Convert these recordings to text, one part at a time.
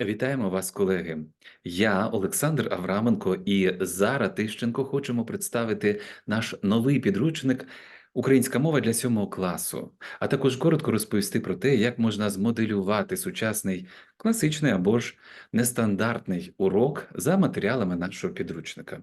Вітаємо вас, колеги. Я, Олександр Авраменко і Зара Тищенко хочемо представити наш новий підручник Українська мова для сьомого класу, а також коротко розповісти про те, як можна змоделювати сучасний класичний або ж нестандартний урок за матеріалами нашого підручника.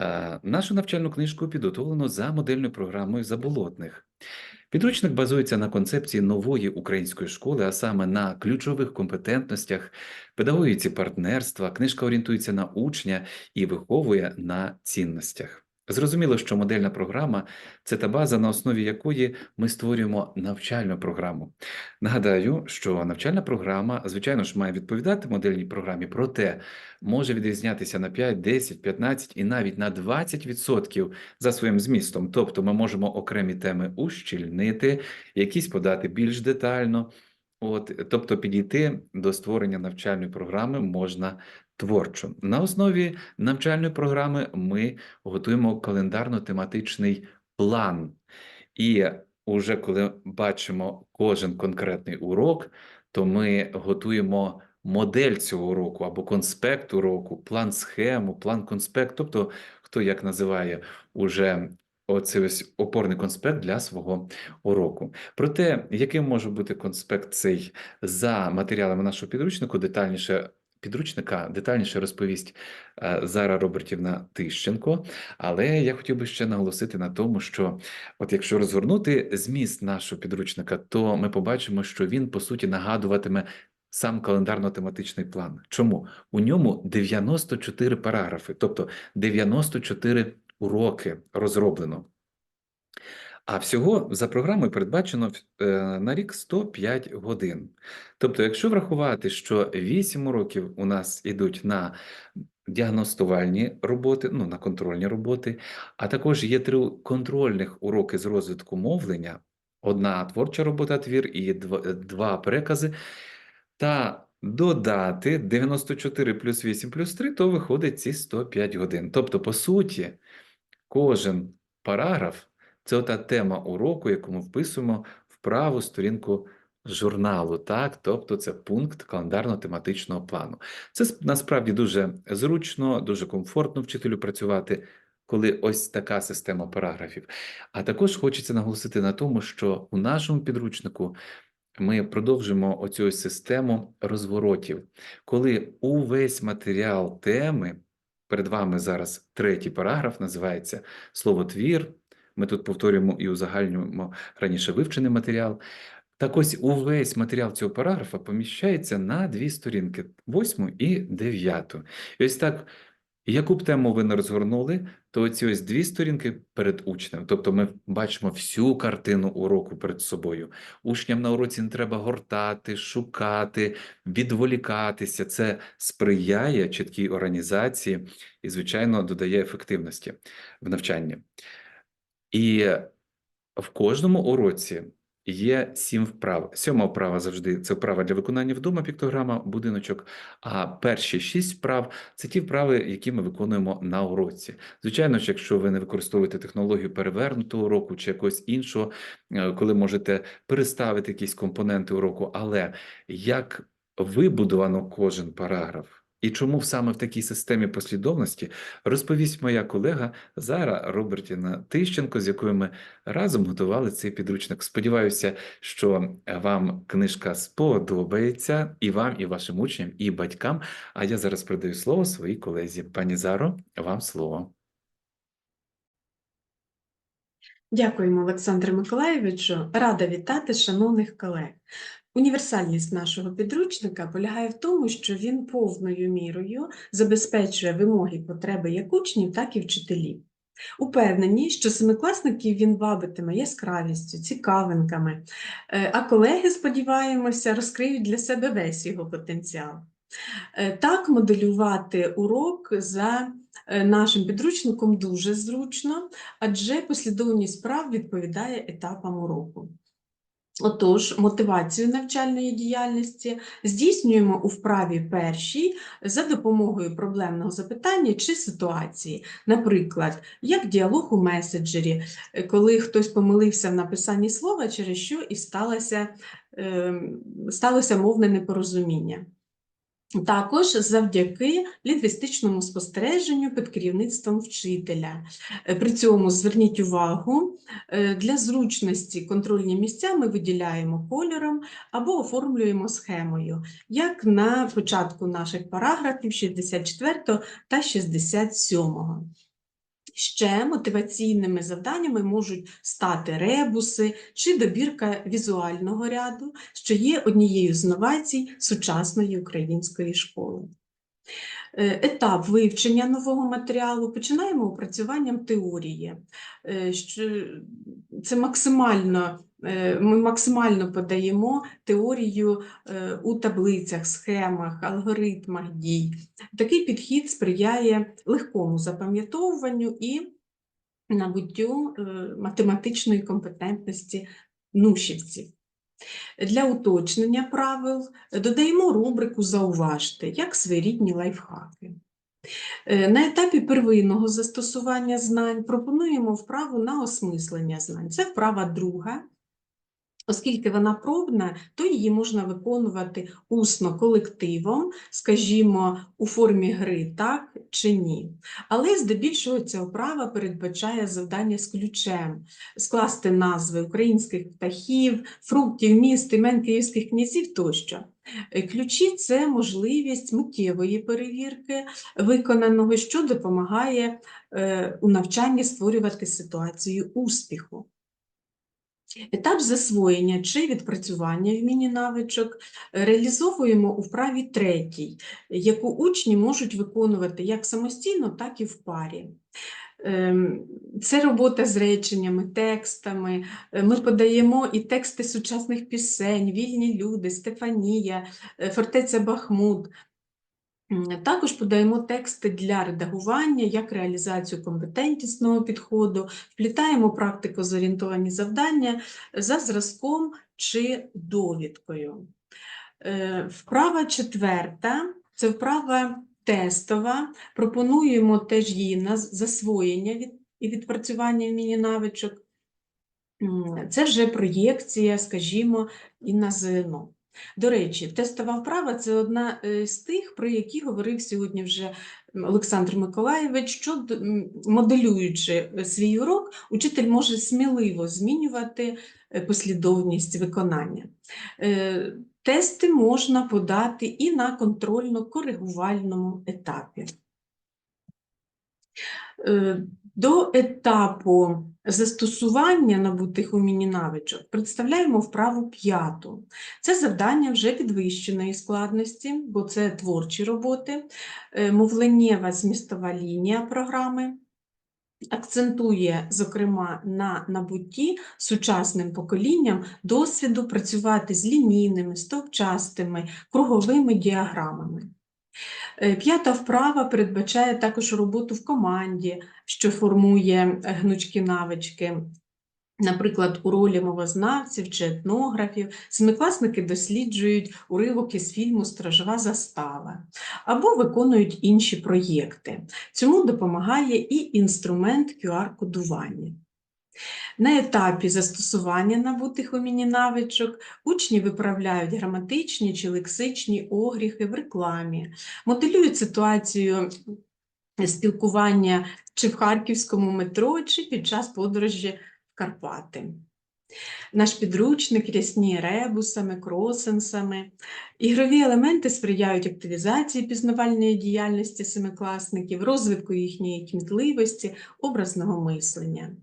Е, Нашу навчальну книжку підготовлено за модельною програмою Заболотних. Підручник базується на концепції нової української школи, а саме на ключових компетентностях, педагогіці партнерства. Книжка орієнтується на учня і виховує на цінностях. Зрозуміло, що модельна програма це та база, на основі якої ми створюємо навчальну програму. Нагадаю, що навчальна програма, звичайно ж, має відповідати модельній програмі, проте може відрізнятися на 5, 10, 15 і навіть на 20% за своїм змістом. Тобто ми можемо окремі теми ущільнити, якісь подати більш детально. От, тобто підійти до створення навчальної програми можна творчо. На основі навчальної програми ми готуємо календарно-тематичний план. І уже коли бачимо кожен конкретний урок, то ми готуємо модель цього уроку або конспект уроку, план схему, план конспект, тобто хто як називає уже оцей ось опорний конспект для свого уроку. Про те, яким може бути конспект цей за матеріалами нашого підручнику, детальніше підручника детальніше розповість е, Зара Робертівна Тищенко. Але я хотів би ще наголосити на тому, що от якщо розгорнути зміст нашого підручника, то ми побачимо, що він по суті нагадуватиме. Сам календарно-тематичний план. Чому? У ньому 94 параграфи, тобто 94 уроки розроблено. А всього за програмою передбачено е, на рік 105 годин. Тобто, якщо врахувати, що 8 уроків у нас йдуть на діагностувальні роботи, ну на контрольні роботи, а також є три контрольних уроки з розвитку мовлення: одна творча робота твір і два, перекази, та додати 94 плюс 8 плюс 3, то виходить ці 105 годин. Тобто, по суті, кожен параграф. Це ота тема уроку, яку ми вписуємо в праву сторінку журналу, так, тобто це пункт календарно-тематичного плану. Це насправді дуже зручно, дуже комфортно вчителю працювати, коли ось така система параграфів. А також хочеться наголосити на тому, що у нашому підручнику ми продовжимо оцю систему розворотів, коли увесь матеріал теми. Перед вами зараз третій параграф називається слово твір. Ми тут повторюємо і узагальнюємо раніше вивчений матеріал. Так ось увесь матеріал цього параграфа поміщається на дві сторінки: восьму і дев'яту. І ось так, яку б тему ви не розгорнули, то ці ось дві сторінки перед учнем. Тобто ми бачимо всю картину уроку перед собою. Учням на уроці не треба гортати, шукати, відволікатися. Це сприяє чіткій організації і, звичайно, додає ефективності в навчанні. І в кожному уроці є сім вправ. Сьома вправа завжди це вправа для виконання вдома, піктограма, будиночок. А перші шість вправ це ті вправи, які ми виконуємо на уроці. Звичайно ж, якщо ви не використовуєте технологію перевернутого уроку чи якогось іншого, е, коли можете переставити якісь компоненти уроку, але як вибудовано кожен параграф. І чому саме в такій системі послідовності розповість моя колега Зара Робертівна Тищенко, з якою ми разом готували цей підручник. Сподіваюся, що вам книжка сподобається і вам, і вашим учням, і батькам. А я зараз передаю слово своїй колезі. Пані Заро, вам слово. Дякуємо, Олександре Миколаєвичу. Рада вітати шановних колег. Універсальність нашого підручника полягає в тому, що він повною мірою забезпечує вимоги і потреби як учнів, так і вчителів. Упевнені, що семикласників він вабитиме яскравістю, цікавинками, е, а колеги, сподіваємося, розкриють для себе весь його потенціал. Е, Так, моделювати урок за е, нашим підручником дуже зручно, адже послідовність справ відповідає етапам уроку. Отож, мотивацію навчальної діяльності здійснюємо у вправі першій за допомогою проблемного запитання чи ситуації. Наприклад, як діалог у меседжері, е, коли хтось помилився в написанні слова, через що і сталося, е, сталося мовне непорозуміння. Також завдяки лінгвістичному спостереженню під керівництвом вчителя. Е, При цьому зверніть увагу, е, для зручності контрольні місця ми виділяємо кольором або оформлюємо схемою, як на початку наших параграфів 64 та 67. Ще мотиваційними завданнями можуть стати ребуси чи добірка візуального ряду, що є однією з новацій сучасної української школи. Е, Етап вивчення нового матеріалу починаємо опрацюванням теорії. Е, Це максимально, ми максимально подаємо теорію е, у таблицях, схемах, алгоритмах дій. Такий підхід сприяє легкому запам'ятовуванню і набуттю е, математичної компетентності нушівців. Для уточнення правил додаємо рубрику Зауважте як своєрідні лайфхаки. Е, На етапі первинного застосування знань пропонуємо вправу на осмислення знань. Це вправа друга. Оскільки вона пробна, то її можна виконувати усно колективом, скажімо, у формі гри так чи ні. Але здебільшого ця вправа передбачає завдання з ключем скласти назви українських птахів, фруктів, міст, імен київських князів тощо. Е, Ключі це можливість миттєвої перевірки виконаного, що допомагає е, у навчанні створювати ситуацію успіху. Етап засвоєння чи відпрацювання вмінь-навичок реалізовуємо у вправі третій, яку учні можуть виконувати як самостійно, так і в парі. Ем, Це робота з реченнями, текстами. Е, Ми подаємо і тексти сучасних пісень, вільні люди, Стефанія, е, фортеця Бахмут. Також подаємо тексти для редагування, як реалізацію компетентісного підходу, вплітаємо практику зорієнтовані завдання за зразком чи довідкою. Е, Вправа четверта це вправа тестова. Пропонуємо теж її на засвоєння і відпрацювання міні-навичок. Це вже проєкція, скажімо, і на ЗНО. До речі, тестова вправа це одна е, з тих, про які говорив сьогодні вже Олександр Миколаєвич, що моделюючи е, свій урок, учитель може сміливо змінювати е, послідовність виконання. Тести можна подати і на контрольно-коригувальному етапі. До етапу застосування набутих у міні-навичок представляємо вправу п'яту. Це завдання вже підвищеної складності, бо це творчі роботи, е, мовленнєва змістова лінія програми. Акцентує, зокрема, на набутті сучасним поколінням досвіду працювати з лінійними, стовпчастими, круговими діаграмами. Е, П'ята вправа передбачає також роботу в команді, що формує е, гнучкі навички. Наприклад, у ролі мовознавців чи етнографів семикласники досліджують уривок із фільму Стражова застава або виконують інші проєкти. Цьому допомагає і інструмент QR-кодування. На етапі застосування набутих у міні-навичок учні виправляють граматичні чи лексичні огріхи в рекламі, моделюють ситуацію спілкування чи в харківському метро, чи під час подорожі в Карпати. Наш підручник рясніє ребусами, кросенсами. Ігрові елементи сприяють активізації пізнавальної діяльності семикласників, розвитку їхньої кмітливості, образного мислення.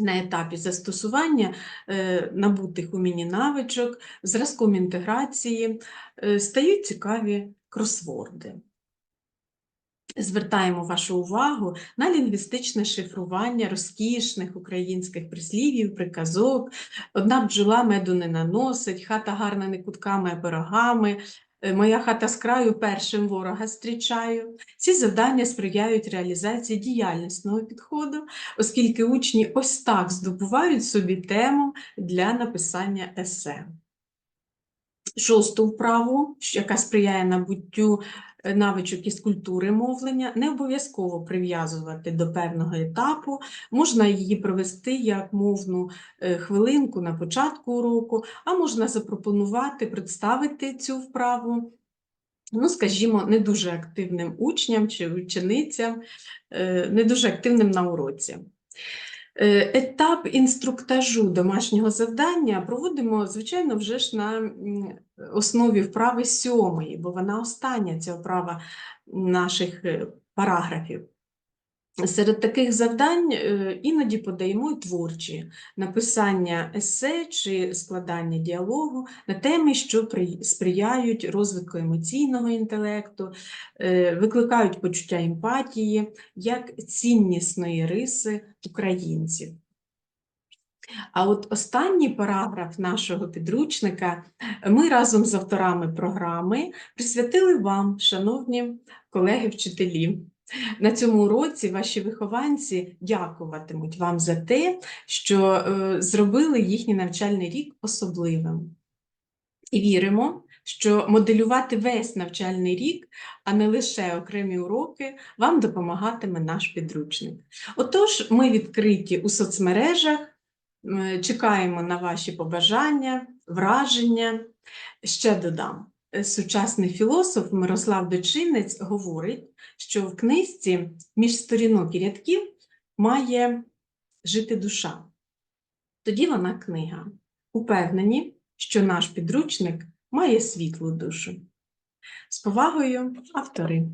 На етапі застосування е, набутих у міні-навичок, зразком інтеграції е, стають цікаві кросворди. Звертаємо вашу увагу на лінгвістичне шифрування розкішних українських прислів'їв, приказок. Одна бджола меду не наносить, хата гарна не кутками, а пирогами. Е, Моя хата з краю першим ворога зустрічаю. Ці завдання сприяють реалізації діяльностного підходу, оскільки учні ось так здобувають собі тему для написання есе. Шосту вправу, яка сприяє набуттю е, навичок із культури мовлення, не обов'язково прив'язувати до певного етапу. Можна її провести як мовну е, хвилинку на початку уроку, а можна запропонувати представити цю вправу ну, скажімо, не дуже активним учням чи ученицям, е, не дуже активним на уроці. Е, Етап інструктажу домашнього завдання проводимо, звичайно, вже ж на основі вправи сьомої, бо вона остання ця вправа наших е, параграфів. Серед таких завдань е, іноді подаємо й творчі написання есе чи складання діалогу на теми, що при- сприяють розвитку емоційного інтелекту, е, викликають почуття емпатії як ціннісної риси українців. А от останній параграф нашого підручника ми разом з авторами програми присвятили вам, шановні колеги-вчителі. На цьому уроці ваші вихованці дякуватимуть вам за те, що е, зробили їхній навчальний рік особливим. І віримо, що моделювати весь навчальний рік, а не лише окремі уроки, вам допомагатиме наш підручник. Отож, ми відкриті у соцмережах, чекаємо на ваші побажання, враження. Ще додам. Сучасний філософ Мирослав Дочинець говорить, що в книжці між сторінок і рядків має жити душа. Тоді вона книга. Упевнені, що наш підручник має світлу душу. З повагою, автори.